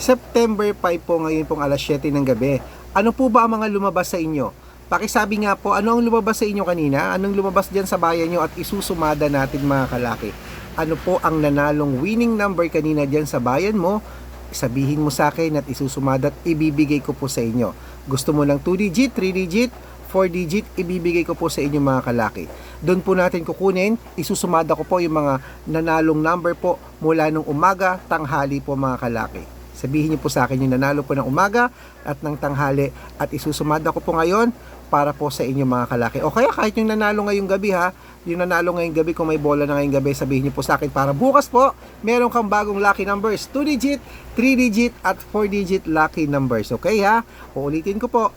September 5 po ngayon pong alas 7 ng gabi. Ano po ba ang mga lumabas sa inyo? Pakisabi nga po, ano ang lumabas sa inyo kanina? Anong lumabas dyan sa bayan nyo at isusumada natin mga kalaki? Ano po ang nanalong winning number kanina dyan sa bayan mo? Sabihin mo sa akin at isusumada at ibibigay ko po sa inyo. Gusto mo ng 2 digit, 3 digit, 4 digit, ibibigay ko po sa inyo mga kalaki. Doon po natin kukunin, isusumada ko po yung mga nanalong number po mula nung umaga, tanghali po mga kalaki. Sabihin niyo po sa akin yung nanalo po ng umaga at ng tanghali at isusumada ko po ngayon para po sa inyo mga kalaki. O kaya kahit yung nanalo ngayong gabi ha, yung nanalo ngayong gabi kung may bola na ngayong gabi, sabihin niyo po sa akin para bukas po, meron kang bagong lucky numbers, 2 digit, 3 digit at 4 digit lucky numbers. Okay ha? Uulitin ko po,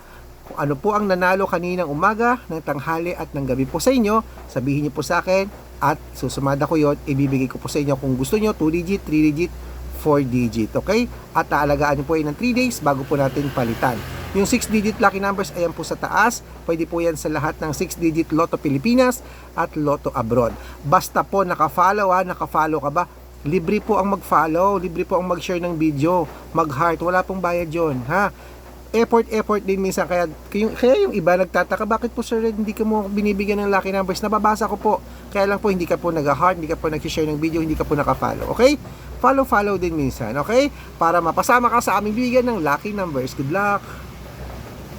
kung ano po ang nanalo kaninang umaga, ng tanghali at ng gabi po sa inyo, sabihin niyo po sa akin at susumada ko yon ibibigay ko po sa inyo kung gusto niyo 2 digit, 3 digit, 4 digit, okay? At taalagaan niyo po yan ng 3 days bago po natin palitan. Yung 6 digit lucky numbers ayan po sa taas. Pwede po yan sa lahat ng 6 digit Lotto Pilipinas at Lotto Abroad. Basta po naka-follow ha, naka-follow ka ba? Libre po ang mag-follow, libre po ang mag-share ng video, mag-heart, wala pong bayad yon ha? effort effort din minsan kaya kaya yung iba nagtataka bakit po sir hindi ka mo binibigyan ng lucky numbers nababasa ko po kaya lang po hindi ka po nag-heart hindi ka po nag-share ng video hindi ka po naka-follow okay? Follow follow din minsan okay? Para mapasama ka sa aming bigyan ng lucky numbers. Good luck